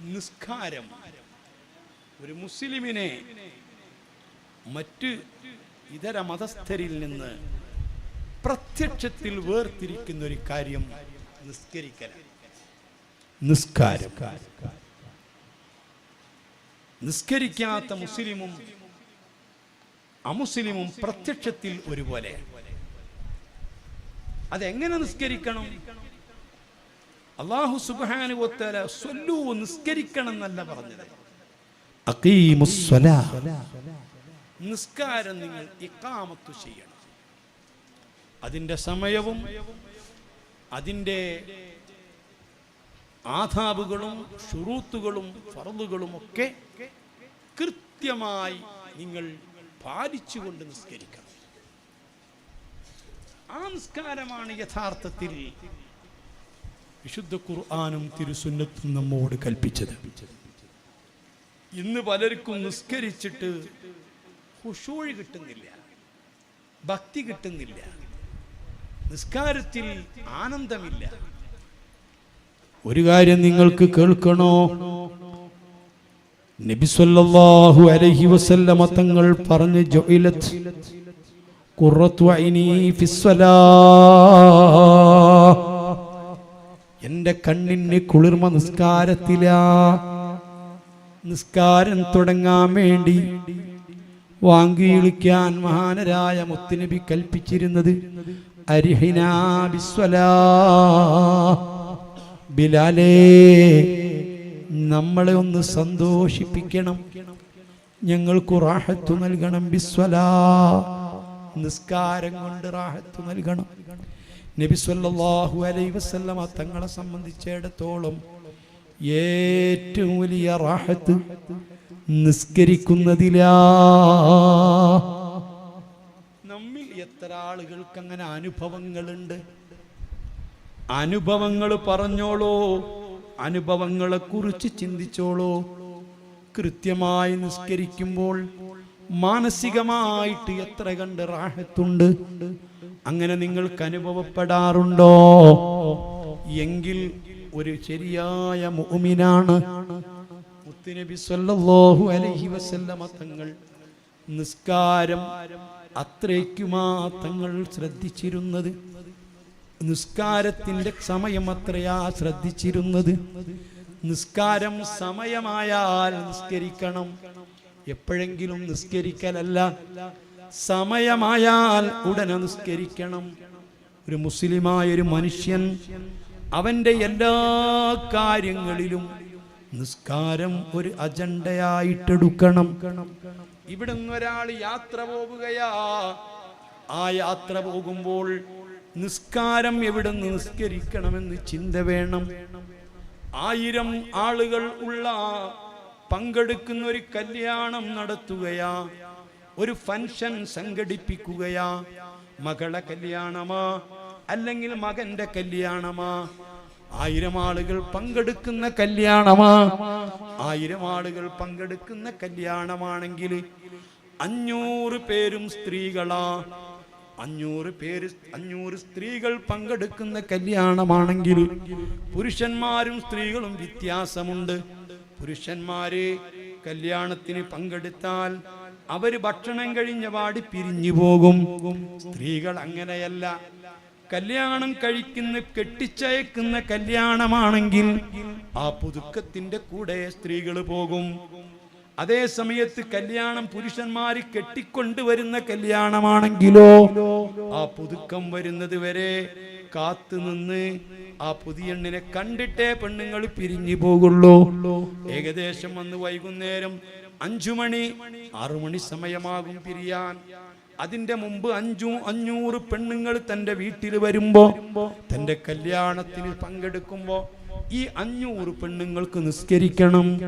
നിസ്കാരം. ഒരു മുസ്ലിമിനെ മറ്റ് ഇതര മതസ്ഥരിൽ നിന്ന് പ്രത്യക്ഷത്തിൽ വേർതിരിക്കുന്ന ഒരു കാര്യം നിസ്കരിക്കൽ നിസ്കാരം. നിസ്കരിക്കാത്ത മുസ്ലിമും അമുസ്ലിമും പ്രത്യക്ഷത്തിൽ ഒരുപോലെ. അതെങ്ങനെ നിസ്കരിക്കണം? അള്ളാഹു സുബാനുവത്തല സ്വല്ലു നിസ്കരിക്കണം എന്നല്ല പറഞ്ഞത്. നിസ്കാരം നിങ്ങൾ ഇക്കാമത്ത് ചെയ്യണം. അതിന്റെ സമയവും അതിന്റെ ആധാബുകളും ഷുറൂത്തുകളും ഫറലുകളും ഒക്കെ കൃത്യമായി നിങ്ങൾ പാലിച്ചുകൊണ്ട് നിസ്കരിക്കണം. ആ നിസ്കാരമാണ് യഥാർത്ഥത്തിൽ വിശുദ്ധ ഖുർആാനും തിരുസുന്നത്തും നമ്മോട് കൽപ്പിച്ചത്. ഇന്ന് പലർക്കും നിസ്കരിച്ചിട്ട് ഹുഷൂഴ് കിട്ടുന്നില്ല ഭക്തി കിട്ടുന്നില്ല നിസ്കാരത്തിൽ ആനന്ദമില്ല. ഒരു കാര്യം നിങ്ങൾക്ക് കേൾക്കണോ? നബിസ്വല്ലാഹു അലഹി വസല്ലമ തങ്ങൾ പറഞ്ഞു ഐനി ഫിസ്സലാ. എന്റെ കണ്ണിന് കുളിർമ നിസ്കാരത്തില. നിസ്കാരം തുടങ്ങാൻ വേണ്ടി വാങ്ങി വിളിക്കാൻ മഹാനരായ മുത്തുനബി കൽപ്പിച്ചിരുന്നത് ബിലാലേ നമ്മളെ ഒന്ന് സന്തോഷിപ്പിക്കണം. ഞങ്ങൾക്ക് റാഹത്തു നൽകണം ബിസ്വലാ. നിസ്കാരം കൊണ്ട് റാഹത്തു നൽകണം. നബി സല്ലല്ലാഹു അലൈഹി വസല്ലമ തങ്ങളെ സംബന്ധിച്ചിടത്തോളം ഏറ്റവും വലിയ റാഹത്ത് നിസ്കരിക്കുന്നതിലാ. നമ്മിൽ എത്ര ആളുകൾക്ക് അങ്ങനെ അനുഭവങ്ങളുണ്ട്? അനുഭവങ്ങൾ പറഞ്ഞോളോ? അനുഭവങ്ങളെ കുറിച്ച് ചിന്തിച്ചോളോ? കൃത്യമായി നിസ്കരിക്കുമ്പോൾ മാനസികമായിട്ട് എത്ര കണ്ട് റാഹത്തുണ്ട്? അങ്ങനെ നിങ്ങൾക്ക് അനുഭവപ്പെടാറുണ്ടോ? എങ്കിൽ ഒരു ശരിയായ മുഅ്മിനാണ്. അലൈഹി വസല്ലമ തങ്ങൾ നിസ്കാരം അത്രയ്ക്കുമാ തങ്ങൾ ശ്രദ്ധിച്ചിരുന്നത്. നിസ്കാരത്തിന്റെ സമയം അത്രയാ ശ്രദ്ധിച്ചിരുന്നത്. നിസ്കാരം സമയമായാൽ നിസ്കരിക്കണം. എപ്പോഴെങ്കിലും നിസ്കരിക്കലല്ല. സമയമായാൽ ഉടനെ നിസ്കരിക്കണം. ഒരു മുസ്ലിമായ ഒരു മനുഷ്യൻ അവന്റെ എല്ലാ കാര്യങ്ങളിലും നിസ്കാരം ഒരു അജണ്ടയായിട്ടെടുക്കണം. ഇവിടുന്ന് ഒരാൾ യാത്ര പോവുകയാ. ആ യാത്ര പോകുമ്പോൾ നിസ്കാരം എവിടെ നിസ്കരിക്കണമെന്ന് ചിന്ത വേണം. ആയിരം ആളുകൾ ഉള്ള പങ്കെടുക്കുന്ന ഒരു കല്യാണം നടത്തുകയാ ഒരു ഫംഗ്ഷൻ സംഘടിപ്പിക്കുകയാ. മകളെ കല്യാണമാ അല്ലെങ്കിൽ മകന്റെ കല്യാണമാ. ആയിരം ആളുകൾ പങ്കെടുക്കുന്ന കല്യാണമാ. ആയിരം ആളുകൾ പങ്കെടുക്കുന്ന കല്യാണമാണെങ്കിൽ അഞ്ഞൂറ് പേരും സ്ത്രീകളാ. അഞ്ഞൂറ് പേര് അഞ്ഞൂറ് സ്ത്രീകൾ പങ്കെടുക്കുന്ന കല്യാണമാണെങ്കിൽ പുരുഷന്മാരും സ്ത്രീകളും വ്യത്യാസമുണ്ട്. പുരുഷന്മാര് കല്യാണത്തിന് പങ്കെടുത്താൽ അവർ ഭക്ഷണം കഴിഞ്ഞ പാടി പിരിഞ്ഞു പോകും. സ്ത്രീകൾ അങ്ങനെയല്ല. കല്യാണം കഴിക്കുന്ന കെട്ടിച്ചയക്കുന്ന കല്യാണമാണെങ്കിൽ ആ പുതുക്കത്തിന്റെ കൂടെ സ്ത്രീകൾ പോകും. അതേ സമയത്ത് കല്യാണം പുരുഷന്മാര് കെട്ടിക്കൊണ്ടുവരുന്ന കല്യാണമാണെങ്കിലോ ആ പുതുക്കം വരുന്നത് വരെ കാത്തു നിന്ന് ആ പുതിയണ്ണിനെ കണ്ടിട്ടേ പെണ്ണുങ്ങൾ പിരിഞ്ഞു പോകുള്ളൂ. ഏകദേശം വന്ന് വൈകുന്നേരം അഞ്ചു മണി ആറു മണി സമയമാകും പിരിയാൻ. അതിന്റെ മുമ്പ് അഞ്ചു അഞ്ഞൂറ് പെണ്ണുങ്ങൾ തന്റെ വീട്ടിൽ വരുമ്പോ തന്റെ കല്യാണത്തിൽ പങ്കെടുക്കുമ്പോ ഈ അഞ്ഞൂറ് പെണ്ണുങ്ങൾക്ക് നിസ്കരിക്കണം.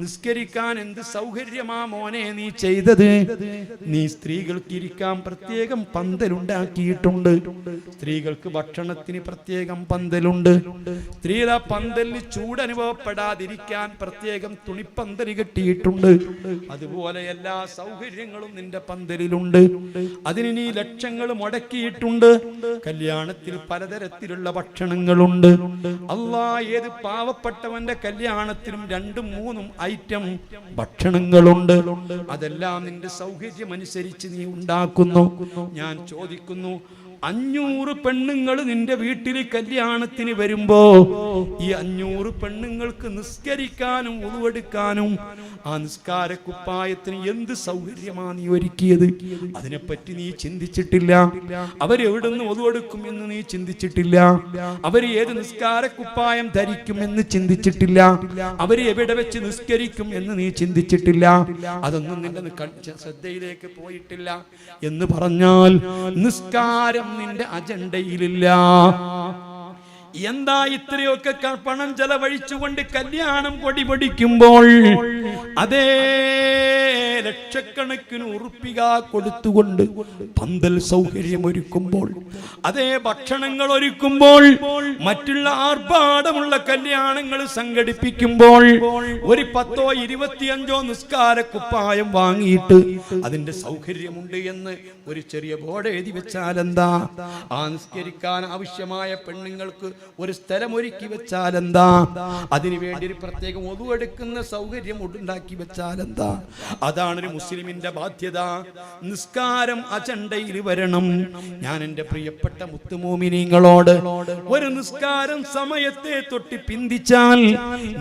നിസ്കരിക്കാൻ എന്ത് സൗകര്യമാ മോനെ നീ ചെയ്തത്? നീ സ്ത്രീകൾക്ക് ഇരിക്കാൻ പ്രത്യേകം പന്തലുണ്ടാക്കിയിട്ടുണ്ട്. സ്ത്രീകൾക്ക് ഭക്ഷണത്തിന് പ്രത്യേകം പന്തലുണ്ട്. സ്ത്രീയുടെ പന്തലിന് ചൂടനുഭവപ്പെടാതിരിക്കാൻ പ്രത്യേകം തുണിപ്പന്തൽ കെട്ടിയിട്ടുണ്ട്. അതുപോലെ എല്ലാ സൗകര്യങ്ങളും നിന്റെ പന്തലിലുണ്ട്. അതിന് നീ ലക്ഷങ്ങൾ മുടക്കിയിട്ടുണ്ട്. കല്യാണത്തിൽ പലതരത്തിലുള്ള ഭക്ഷണങ്ങളുണ്ട്. അല്ലാ ഏത് പാവപ്പെട്ടവന്റെ കല്യാണത്തിനും രണ്ടും മൂന്നും ഐറ്റം ഭക്ഷണങ്ങളുണ്ട്. അതെല്ലാം നിന്റെ സൗകര്യം അനുസരിച്ച് നീ ഉണ്ടാക്കുന്നു. ഞാൻ ചോദിക്കുന്നു അഞ്ഞൂറ് പെണ്ണുങ്ങൾ നിന്റെ വീട്ടിൽ കല്യാണത്തിന് വരുമ്പോ ഈ അഞ്ഞൂറ് പെണ്ണുങ്ങൾക്ക് നിസ്കരിക്കാനും ഉളവെടുക്കാനും ആ നിസ്കാര കുപ്പായത്തിന് എന്ത് സൗകര്യമാണ് നീ ഒരുക്കിയത്? അതിനെപ്പറ്റി നീ ചിന്തിച്ചിട്ടില്ല. അവരെവിടുന്ന് ഒതുവെടുക്കും എന്ന് നീ ചിന്തിച്ചിട്ടില്ല. അവർ ഏത് നിസ്കാര കുപ്പായം ധരിക്കും എന്ന് ചിന്തിച്ചിട്ടില്ല. അവർ എവിടെ വെച്ച് നിസ്കരിക്കും എന്ന് നീ ചിന്തിച്ചിട്ടില്ല. അതൊന്നും നിന്റെ ശ്രദ്ധയിലേക്ക് പോയിട്ടില്ല എന്ന് പറഞ്ഞാൽ നിസ്കാരം നിന്റെ അജണ്ടയിലില്ല. എന്താ ഇത്രയൊക്കെ പണം ചെലവഴിച്ചുകൊണ്ട് കല്യാണം പൊടി പൊടിക്കുമ്പോൾ അതേ ലക്ഷക്കണക്കിന് ഉറുപ്പിക കൊടുത്തുകൊണ്ട് പന്തൽ സൗകര്യം ഒരുക്കുമ്പോൾ അതേ ഭക്ഷണങ്ങൾ ഒരുക്കുമ്പോൾ മറ്റുള്ള ആർഭാടമുള്ള കല്യാണങ്ങൾ സംഘടിപ്പിക്കുമ്പോൾ ഒരു പത്തോ ഇരുപത്തിയഞ്ചോ നിസ്കാര കുപ്പായം വാങ്ങിയിട്ട് അതിന്റെ സൗകര്യമുണ്ട് എന്ന് ഒരു ചെറിയ ബോർഡ് എഴുതി വെച്ചാൽ എന്താ ആ നിസ്കരിക്കാൻ ആവശ്യമായ പെണ്ണുങ്ങൾക്ക് ഒരു സ്ഥലം ഒരുക്കി വെച്ചാൽ എന്താ? അതിനു വേണ്ടി ഒരു പ്രത്യേകം ഒതുവെടുക്കുന്ന സൗകര്യം ഉണ്ടാക്കി വെച്ചാൽ എന്താ? അതാണ് ഒരു മുസ്ലിമിന്റെ ബാധ്യത. നിസ്കാരം അജണ്ടയിൽ വരണം. ഞാൻ എന്റെ പ്രിയപ്പെട്ട മുത്തുമോമിനിങ്ങളോട് ഒരു നിസ്കാരം സമയത്തെ തൊട്ട് പിന്തിച്ചാൽ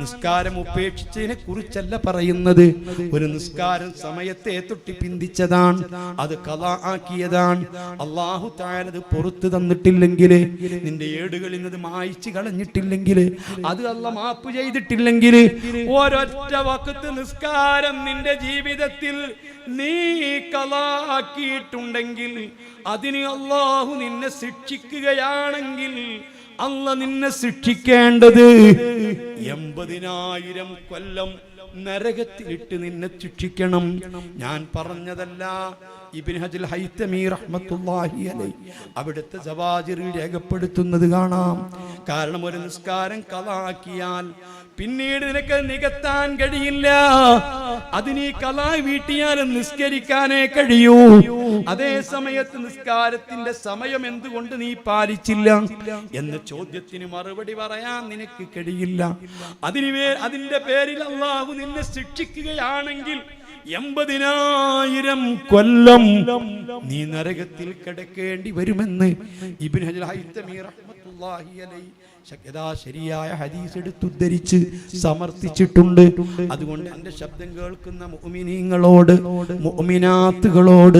നിസ്കാരം ഉപേക്ഷിച്ചതിനെ കുറിച്ചല്ല പറയുന്നത്. ഒരു നിസ്കാരം സമയത്തെ തൊട്ട് പിന്തിച്ചതാണ്. അത് കഥ ആക്കിയതാണ്. അള്ളാഹു താരത് പുറത്തു തന്നിട്ടില്ലെങ്കിൽ നിന്റെ ഏടുകളിൽ നിന്ന് മായിച്ചു കളഞ്ഞിട്ടില്ലെങ്കിൽ അത് അല്ല മാപ്പ് ചെയ്തിട്ടില്ലെങ്കിൽ ഒരൊറ്റ വക്കത്ത് നിസ്കാരം നിന്റെ ജീവിതത്തിൽ നീ കലാക്കിയിട്ടുണ്ടെങ്കിൽ അതിന് അള്ളാഹു നിന്നെ ശിക്ഷിക്കുകയാണെങ്കിൽ അല്ല നിന്നെ ശിക്ഷിക്കേണ്ടത്. എൺപതിനായിരം കൊല്ലം നരകത്തിലിട്ട് നിന്നെ ശിക്ഷിക്കണം. ഞാൻ പറഞ്ഞതല്ല ഇബിൻ ഹജൽ ഹൈത്തമി റഹ്മത്തുല്ലാഹി അലൈ അവിടുത്തെ ജവാജിറിൽ രേഖപ്പെടുത്തുന്നത് കാണാം. കാരണം ഒരു നിസ്കാരം കലാക്കിയാൽ പിന്നീട് നിനക്ക് നികത്താൻ കഴിയില്ല. അതിന് കലായി വീട്ടിയാലും നിസ്കരിക്കാനേ കഴിയൂ. അതേ സമയത്ത് നിസ്കാരത്തിന്റെ സമയം എന്തുകൊണ്ട് നീ പാലിച്ചില്ല? എന്ന ചോദ്യത്തിന് മറുപടി പറയാൻ നിനക്ക് കഴിയില്ല. അതിന് അതിന്റെ പേരിൽ അള്ളാഹു നിന്നെ ശിക്ഷിക്കുകയാണെങ്കിൽ എൺപതിനായിരം കൊല്ലം നീ നരകത്തിൽ കിടക്കേണ്ടി വരുമെന്ന് ഇബിൻ ഹജൽ ഹൈത്തമി ശരിയായ ഹദീസ് എടുത്തുദ്ധരിച്ച് സമർത്ഥിച്ചിട്ടുണ്ട്. അതുകൊണ്ട് എന്റെ ശബ്ദം കേൾക്കുന്ന മുഅ്മിനീങ്ങളോട് മുഅ്മിനാത്തുകളോട്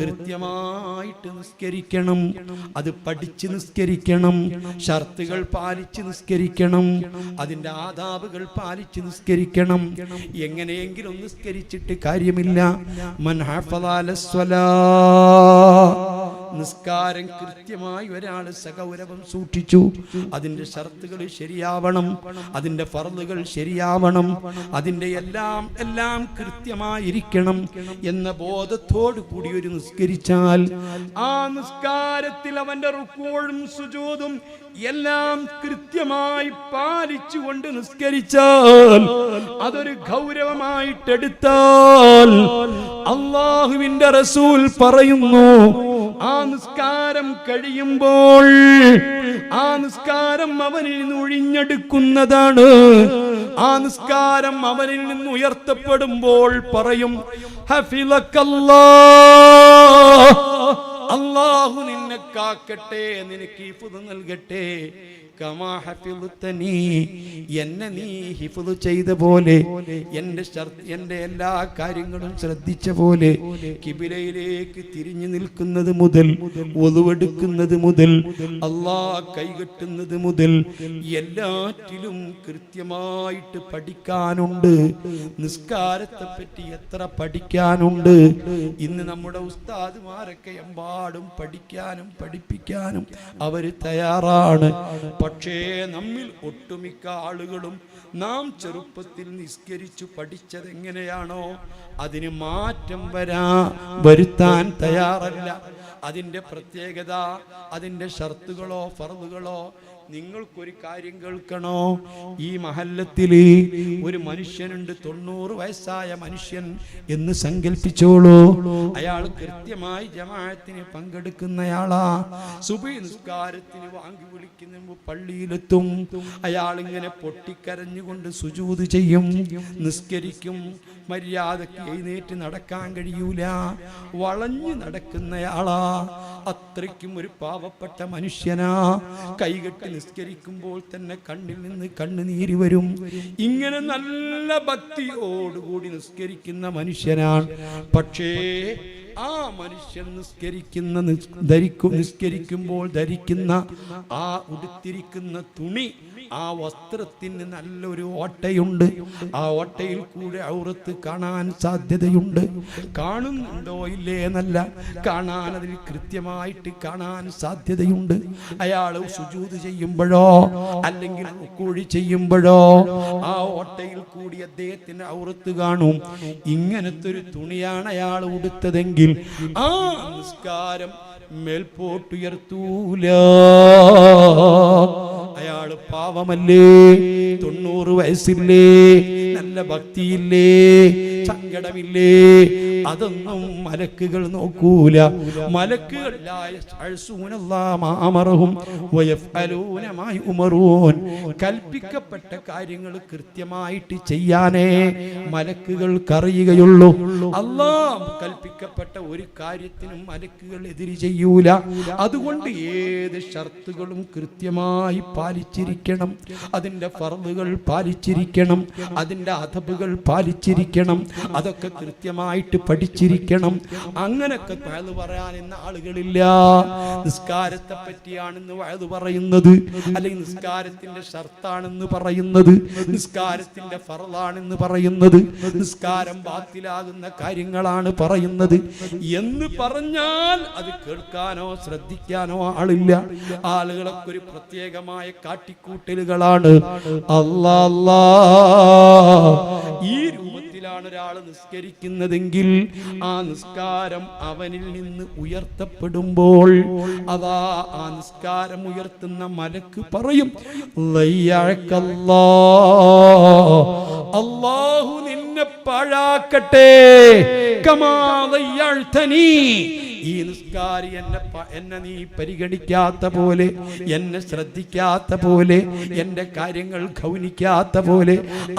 കൃത്യമായിട്ട് നിസ്കരിക്കണം. അത് പഠിച്ച് നിസ്കരിക്കണം. ഷർത്തുകൾ പാലിച്ച് നിസ്കരിക്കണം. അതിന്റെ ആദാബുകൾ പാലിച്ച് നിസ്കരിക്കണം. എങ്ങനെയെങ്കിലും നിസ്കരിച്ചിട്ട് കാര്യമില്ല. മൻ ഹഫള സ്വലാ. നിസ്കാരം കൃത്യമായി ഒരാൾ സഗൗരവം സൂക്ഷിച്ചു. അതിന്റെ ഷർത്തുകൾ ശരിയാവണം. അതിന്റെ ഫർളുകൾ ശരിയാവണം. അതിന്റെ എല്ലാം എല്ലാം കൃത്യമായിരിക്കണം എന്ന ബോധത്തോടു കൂടി ഒരു നിസ്കരിച്ചാൽ ആ നിസ്കാരത്തിൽ അവന്റെ റുക്കോഴും സുജൂതും എല്ലാം കൃത്യമായി പാലിച്ചുകൊണ്ട് നിസ്കരിച്ചാൽ അതൊരു ഗൗരവമായിട്ടെടുത്താൽ അള്ളാഹുവിന്റെ റസൂൽ പറയുന്നു ആ നിസ്കാരം കഴിയുമ്പോൾ ആ നിസ്കാരം അവനിൽ നിന്ന് ഒഴിഞ്ഞെടുക്കുന്നതാണ്. ആ നിസ്കാരം അവനിൽ നിന്ന് ഉയർത്തപ്പെടുമ്പോൾ പറയും അള്ളാഹു നിന്നെ കാക്കട്ടെ നിനക്ക് നൽകട്ടെ കമാ ഹഫിളുത്തനീ എന്നെ നീ ഹിഫുദ് ചെയ്ത പോലെ എന്റെ എന്റെ എല്ലാ കാര്യങ്ങളും ശ്രദ്ധിച്ച പോലെ കിബിലയിലേക്ക് തിരിഞ്ഞു നിൽക്കുന്നത് മുതൽ ഒതുവെടുക്കുന്നത് മുതൽ അള്ളാ കൈകെട്ടുന്നത് മുതൽ എല്ലാറ്റിലും കൃത്യമായിട്ട് പഠിക്കാനുണ്ട്. നിസ്കാരത്തെ പറ്റി എത്ര പഠിക്കാനുണ്ട്? ഇന്ന് നമ്മുടെ ഉസ്താദുമാരൊക്കെ എമ്പാടും പഠിക്കാനും പഠിപ്പിക്കാനും അവർ തയ്യാറാണ്. പക്ഷേ നമ്മിൽ ഒട്ടുമിക്ക ആളുകളും നാം ചെറുപ്പത്തിൽ നിസ്കരിച്ചു പഠിച്ചത് എങ്ങനെയാണോ അതിന് മാറ്റം വരാ വരുത്താൻ തയ്യാറല്ല. അതിന്റെ പ്രത്യേകത അതിന്റെ ഷർത്തുകളോ ഫർദുകളോ നിങ്ങൾക്കൊരു കാര്യം കേൾക്കണോ? ഈ മഹല്ലത്തിൽ ഒരു മനുഷ്യനുണ്ട് തൊണ്ണൂറ് വയസ്സായ മനുഷ്യൻ എന്ന് സങ്കല്പിച്ചോളൂ. അയാൾ കൃത്യമായി ജമാഅത്തിന് പങ്കെടുക്കുന്നയാളാ. സുബൈ നിസ്കാരത്തിന് വാങ്ങി വിളിക്കുന്ന പള്ളിയിലെത്തും. അയാൾ ഇങ്ങനെ പൊട്ടിക്കരഞ്ഞുകൊണ്ട് സുജൂത് ചെയ്യും നിസ്കരിക്കും. മര്യാദയ്ക്ക് എഴുന്നേറ്റ് നടക്കാൻ കഴിയൂല. വളഞ്ഞു നടക്കുന്നയാളാ. അത്രയ്ക്കും ഒരു പാവപ്പെട്ട മനുഷ്യനാ. കൈകെട്ടി നിസ്കരിക്കുമ്പോൾ തന്നെ കണ്ണിൽ നിന്ന് കണ്ണുനീര് വരും. ഇങ്ങനെ നല്ല ഭക്തിയോടുകൂടി നിസ്കരിക്കുന്ന മനുഷ്യനാണ്. പക്ഷേ ആ മനുഷ്യൻ നിസ്കരിക്കുന്ന ധരിക്കും നിസ്കരിക്കുമ്പോൾ ധരിക്കുന്ന ആ ഉടുത്തിരിക്കുന്ന തുണി ആ വസ്ത്രത്തിന് നല്ലൊരു ഓട്ടയുണ്ട്. ആ ഓട്ടയിൽ കൂടെ ഔറത്ത് കാണാൻ സാധ്യതയുണ്ട്. കാണുന്നുണ്ടോ ഇല്ലേ എന്നല്ല കാണാൻ അതിൽ കൃത്യമായിട്ട് കാണാൻ സാധ്യതയുണ്ട്. അയാൾ സുജൂത് ചെയ്യുമ്പോഴോ അല്ലെങ്കിൽ കൂടി ചെയ്യുമ്പോഴോ ആ ഓട്ടയിൽ കൂടി അദ്ദേഹത്തിന് ഔറത്ത് കാണും. ഇങ്ങനത്തെ ഒരു തുണിയാണ് അയാൾ ഉടുത്തതെങ്കിൽ ആ നിസ്കാരം മേൽപോട്ടുയർത്തൂല. അയാൾ പാവമല്ലേ? തൊണ്ണൂറ് വയസ്സില്ലേ? നല്ല ഭക്തിയില്ലേ? സങ്കടമില്ലേ? അതൊന്നും മലക്കുകൾ നോക്കൂല. മലക്കുകൾ കൽപ്പിക്കപ്പെട്ട കാര്യങ്ങൾ കൃത്യമായിട്ട് ചെയ്യാനേ മലക്കുകൾക്കറിയുകയുള്ളൂ അള്ളാഹ് കൽപ്പിക്കപ്പെട്ട ഒരു കാര്യത്തിനും മലക്കുകൾ എതിരി ചെയ്യൂല. അതുകൊണ്ട് ഏത് ഷർത്തുകളും കൃത്യമായി പാലിച്ചിരിക്കണം. അതിന്റെ ഫറവുകൾ പാലിച്ചിരിക്കണം. അതിന്റെ അധബുകൾ പാലിച്ചിരിക്കണം. അതൊക്കെ കൃത്യമായിട്ട് പഠിച്ചിരിക്കണം. അങ്ങനൊക്കെ വയത് പറയാൻ ഇന്ന് ആളുകളില്ല. നിസ്കാരത്തെ പറ്റിയാണെന്ന് വയത് പറയുന്നത്. അല്ലെങ്കിൽ നിസ്കാരത്തിന്റെ ഷർത്താണെന്ന് പറയുന്നത്. നിസ്കാരത്തിന്റെ ഫറലാണെന്ന് പറയുന്നത്. നിസ്കാരം ബാത്തിലാകുന്ന കാര്യങ്ങളാണ് പറയുന്നത്. എന്ന് പറഞ്ഞാൽ അത് കേൾക്കാനോ ശ്രദ്ധിക്കാനോ ആളില്ല. ആളുകളൊക്കെ ഒരു പ്രത്യേകമായ കാട്ടിക്കൂട്ടലുകളാണ്. അല്ലാ ഈ രൂപത്തിലാണ് ഒരാൾ നിസ്കരിക്കുന്നതെങ്കിൽ ആ നിസ്കാരം അവനിൽ നിന്ന് ഉയർത്തപ്പെടുമ്പോൾ അതാ ആ നിസ്കാരം ഉയർത്തുന്ന മലക്ക് പറയും അള്ളാഹു നിന്നെ പാഴാക്കട്ടെ കമാ ലയ്യഴ്തനീ." ഈ നിസ്കാരി എന്നെ എന്നെ നീ പരിഗണിക്കാത്ത പോലെ എന്നെ ശ്രദ്ധിക്കാത്ത പോലെ എന്റെ കാര്യങ്ങൾ ഗൗനിക്കാത്ത പോലെ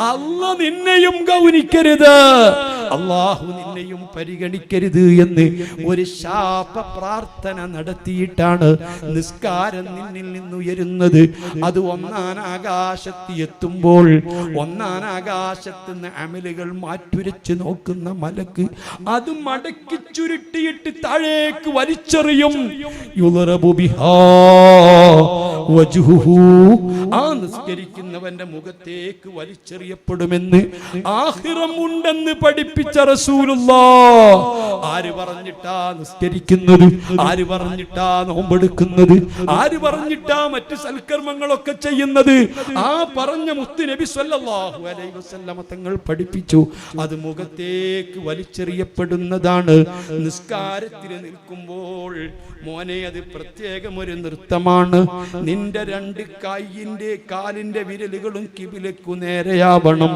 അല്ല നിന്നെയും ഗൗനിക്കരുത്. അള്ളാഹു നിന്നെയും പരിഗണിക്കരുത് എന്ന് ഒരു ശാപ പ്രാർത്ഥന നടത്തിയിട്ടാണ് നിസ്കാരം നിന്നിൽ നിന്നുയരുന്നത്. അത് ഒന്നാൻ ആകാശത്ത് എത്തുമ്പോൾ ഒന്നാം ആകാശത്ത് നിന്ന് അമലുകൾ മാറ്റുരച്ച് നോക്കുന്ന മലക്ക് അത് മടക്കി ചുരുട്ടിയിട്ട് താഴേക്ക് വലിച്ചെറിയും. ആ നിസ്കരിക്കുന്നവന്റെ മുഖത്തേക്ക് വലിച്ചെറിയപ്പെടുമെന്ന് ആഹിറം ഉണ്ടെന്ന് പഠിപ്പിച്ച റസൂലുള്ള. ആര് പറഞ്ഞിട്ടാ നിസ്കരിക്കുന്നത്? ആര് പറഞ്ഞിട്ടാ നോമ്പെടുക്കുന്നത് ആര് പറഞ്ഞിട്ടാ മറ്റു സൽക്കർമ്മങ്ങളൊക്കെ ചെയ്യുന്നത്? ആ പറഞ്ഞ മുത്ത് നബി സല്ലല്ലാഹു അലൈഹി വസല്ലമ തങ്ങൾ പഠിപ്പിച്ചു. അത് മുഖത്തേക്ക് വലിച്ചെറിയപ്പെടുന്നതാണ്. നിസ്കാരത്തിന് നിൽക്കുമ്പോൾ മോനെ അത് പ്രത്യേകം ഒരു നൃത്തമാണ്. നിന്റെ രണ്ട് കൈയിന്റെ കാലിന്റെ വിരലുകളും കിബിലക്കു നേരെയാവണം.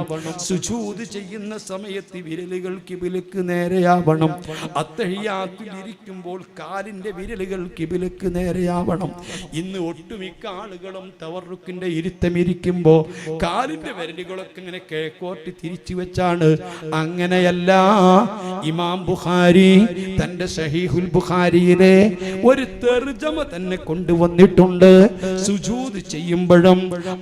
സുജൂത് ചെയ്യുന്ന സമയത്ത് വിരലുകൾ കിബിലക്ക് നേരെയാവണം. അത്തഴിയാത്തിലിരിക്കുമ്പോൾ കാലിന്റെ വിരലുകൾ കിബിലക്ക് നേരെയാവണം. ഇന്ന് ഒട്ടുമിക്ക ആളുകളും തവറുക്കിന്റെ ഇരുത്തം ഇരിക്കുമ്പോൾ കാലിന്റെ വിരലുകളൊക്കെ ഇങ്ങനെ കേക്കോട്ടി തിരിച്ചു വെച്ചാണ്. അങ്ങനെയല്ല ഇമാം ബുഖാരി തന്റെ ഷഹീഹുൽ ബുഖാരിയിലെ ഒരു തെർജമ തന്നെ കൊണ്ടുവന്നിട്ടുണ്ട്. സുജൂത് ചെയ്യുമ്പോഴും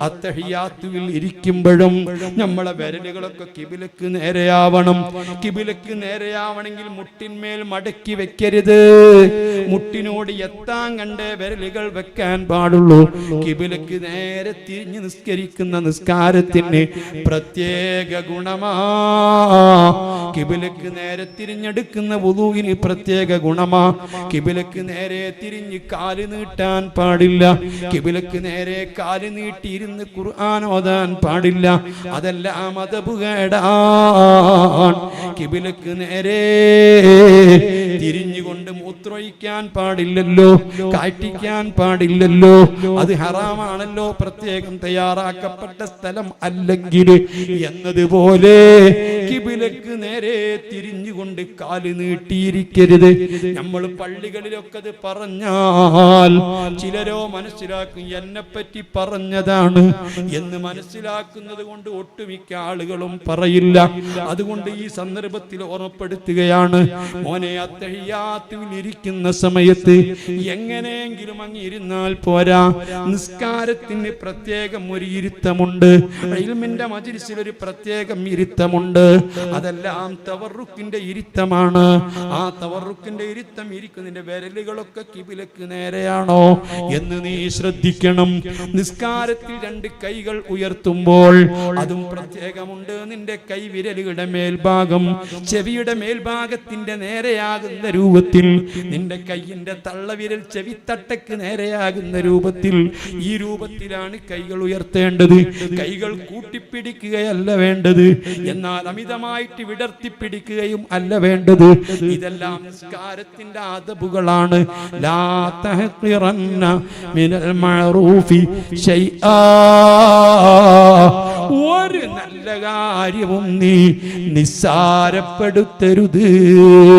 അത്തഹിയാത്തുവിൽ ഇരിക്കുമ്പോഴും നമ്മളെ വിരലുകളൊക്കെ കിബിലക്ക് നേരെയാവണം. കിബിലക്ക് നേരെയാവണമെങ്കിൽ മുട്ടിന്മേൽ മടക്കി വെക്കരുത്. മുട്ടിനോട് എത്താൻ കണ്ടേ വിരലുകൾ വെക്കാൻ പാടുള്ളൂ. കിബിലക്ക് നേരെ തിരിഞ്ഞ് നിസ്കരിക്കുന്ന നിസ്കാരത്തിന് പ്രത്യേക ഗുണമാ. കിബിലക്ക് നേരെ തിരിഞ്ഞെടുക്കുന്ന വുതുവിന് പ്രത്യേക ഗുണമാ. കിബിലക്ക് നേരെ തിരിഞ്ഞ് കാൽ നീട്ടാൻ പാടില്ല. കിബിലക്ക് നേരെ കാൽ നീട്ടിയിരുന്ന് ഖുർആൻ ഓതാൻ പാടില്ല. അതെല്ലാം അതപുകേടാൻ കിബിലക്ക് നേരെ തിരിഞ്ഞുകൊണ്ട് മൂത്രൊഴിക്കാൻ പാടില്ലല്ലോ കാറ്റിക്കാൻ പാടില്ലല്ലോ അത് ഹറാമാണല്ലോ പ്രത്യേകം തയ്യാറാക്കപ്പെട്ട സ്ഥലം അല്ലെങ്കിൽ എന്നതുപോലെ കിബിലക്ക് നേരെ തിരിഞ്ഞുകൊണ്ട് കാൽ നീട്ടിയിരിക്കരുത്. നമ്മൾ പള്ളികളിലൊക്കെ അത് പറഞ്ഞാൽ ചിലരോ മനസ്സിലാക്കും എന്നെ പറ്റി പറഞ്ഞതാണ് എന്ന് മനസ്സിലാക്കുന്നത് കൊണ്ട് ഒട്ടുമിക്ക ആളുകളും പറയില്ല. അതുകൊണ്ട് ഈ സന്ദർഭത്തിൽ ഓർമ്മപ്പെടുത്തുകയാണ്. മോനെ അത്തഹിയാത്തിൽ ഇരിക്കുന്ന സമയത്ത് എങ്ങനെയെങ്കിലും അങ്ങ് ഇരുന്നാൽ പോരാ. നിസ്കാരത്തിന് പ്രത്യേകം ഒരു ഇരുത്തമുണ്ട്. ഇൽമിന്റെ മജിലിസിൽ ഒരു പ്രത്യേകം ഇരുത്തമുണ്ട്. അതെല്ലാം തവറുക്കിന്റെ ഇരുത്തമാണ്. ആ തവറുക്കിന്റെ ഇരുത്തം ഇരിക്കുന്നതിന്റെ വിരലുകളൊക്കെ കിബിലക്ക് നേരെയാണോ എന്ന് നീ ശ്രദ്ധിക്കണം. നിസ്കാരത്തിൽ രണ്ട് കൈകൾ ഉയർത്തുമ്പോൾ അതും പ്രത്യേകമുണ്ട്. നിന്റെ കൈവിരലുകളുടെ മേൽഭാഗം ചെവിയുടെ മേൽഭാഗത്തിന്റെ നേരെയാകുന്ന രൂപത്തിൽ നിന്റെ കൈയിന്റെ തള്ളവിരൽ ചെവിത്തട്ടക്ക് നേരെയാകുന്ന രൂപത്തിൽ ഈ രൂപത്തിലാണ് കൈകൾ ഉയർത്തേണ്ടത്. കൈകൾ കൂട്ടിപ്പിടിക്കുകയല്ല വേണ്ടത്. എന്നാൽ അമിതമായിട്ട് വിടർത്തിപ്പിടിക്കുകയും അല്ല വേണ്ടത്. ഇതെല്ലാം സംസ്കാരത്തിന്റെ തഹ്ഖിറന്ന മിനൽ മഅറൂഫി ശൈആ. ഒരു നല്ല കാര്യവും നീ നിസ്സാരപ്പെടുത്തരുത്.